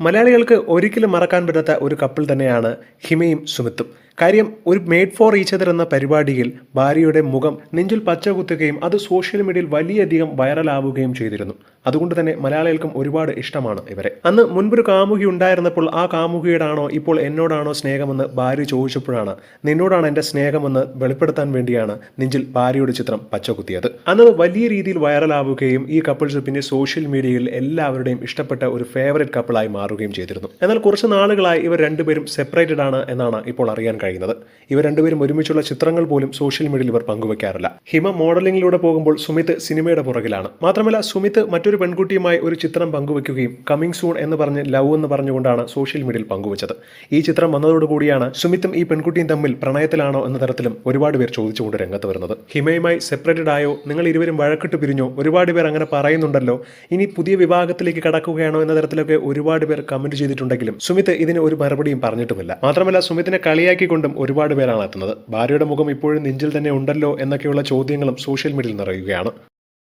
മലയാളികൾക്ക് ഒരിക്കലും മറക്കാൻ പറ്റാത്ത ഒരു കപ്പിൾ തന്നെയാണ് ഹിമയും സുമിത്തും. കാര്യം ഒരു മെയ്ഡ് ഫോർ ഈച്ചതർ എന്ന പരിപാടിയിൽ ഭാര്യയുടെ മുഖം നെഞ്ചിൽ പച്ച കുത്തുകയും അത് സോഷ്യൽ മീഡിയയിൽ വലിയധികം വൈറലാവുകയും ചെയ്തിരുന്നു. അതുകൊണ്ട് തന്നെ മലയാളികൾക്കും ഒരുപാട് ഇഷ്ടമാണ് ഇവരെ. അന്ന് മുൻപൊരു കാമുകി ഉണ്ടായിരുന്നപ്പോൾ ആ കാമുകിയോടാണോ ഇപ്പോൾ എന്നോടാണോ സ്നേഹമെന്ന് ഭാര്യ ചോദിച്ചപ്പോഴാണ് നിന്നോടാണ് എന്റെ സ്നേഹമെന്ന് വെളിപ്പെടുത്താൻ വേണ്ടിയാണ് നെഞ്ചിൽ ഭാര്യയുടെ ചിത്രം പച്ചകുത്തിയത് അന്ന് വലിയ രീതിയിൽ വൈറലാവുകയും ഈ കപ്പിൾസ് പിന്നെ സോഷ്യൽ മീഡിയയിൽ എല്ലാവരുടെയും ഇഷ്ടപ്പെട്ട ഒരു ഫേവറേറ്റ് കപ്പിളായി മാറുകയും ചെയ്തിരുന്നു. എന്നാൽ കുറച്ച് നാളുകളായി ഇവർ രണ്ടുപേരും സെപ്പറേറ്റഡ് ആണ് എന്നാണ് ഇപ്പോൾ അറിയാൻ കഴിയുന്നത് ഇവർ രണ്ടുപേരും ഒരുമിച്ചുള്ള ചിത്രങ്ങൾ പോലും സോഷ്യൽ മീഡിയയിൽ ഇവർ പങ്കുവെക്കാറില്ല. ഹിമ മോഡലിംഗിലൂടെ പോകുമ്പോൾ സുമിത് സിനിമയുടെ പുറകിലാണ്. മാത്രമല്ല സുമിത് മറ്റൊരു പെൺകുട്ടിയുമായി ഒരു ചിത്രം പങ്കുവെക്കുകയും കമ്മിങ് സൂൺ എന്ന് പറഞ്ഞ് ലവ് എന്ന് പറഞ്ഞുകൊണ്ടാണ് സോഷ്യൽ മീഡിയയിൽ പങ്കുവച്ചത്. ഈ ചിത്രം വന്നതോടുകൂടിയാണ് സുമിത്തും ഈ പെൺകുട്ടിയും തമ്മിൽ പ്രണയത്തിലാണോ എന്ന തരത്തിലും ഒരുപാട് പേർ ചോദിച്ചുകൊണ്ട് രംഗത്ത് വരുന്നത്. ഹിമയുമായി സെപ്പറേറ്റഡ് ആയോ? നിങ്ങൾ ഇരുവരും വഴക്കിട്ട് പിരിഞ്ഞോ? ഒരുപാട് പേർ അങ്ങനെ പറയുന്നുണ്ടല്ലോ. ഇനി പുതിയ വിഭാഗത്തിലേക്ക് കടക്കുകയാണോ എന്ന തരത്തിലൊക്കെ ഒരുപാട് പേർ കമന്റ് ചെയ്തിട്ടുണ്ടെങ്കിലും സുമിത് ഇതിന് ഒരു മറുപടിയും പറഞ്ഞിട്ടുമില്ല. മാത്രമല്ല സുമിത്തിനെ കളിയാക്കിക്കൊണ്ടും ഒരുപാട് പേരാണ് എത്തുന്നത്. ഭാര്യയുടെ മുഖം ഇപ്പോഴും നെഞ്ചിൽ തന്നെ ഉണ്ടല്ലോ എന്നൊക്കെയുള്ള ചോദ്യങ്ങളും സോഷ്യൽ മീഡിയയിൽ നിറയുകയാണ്.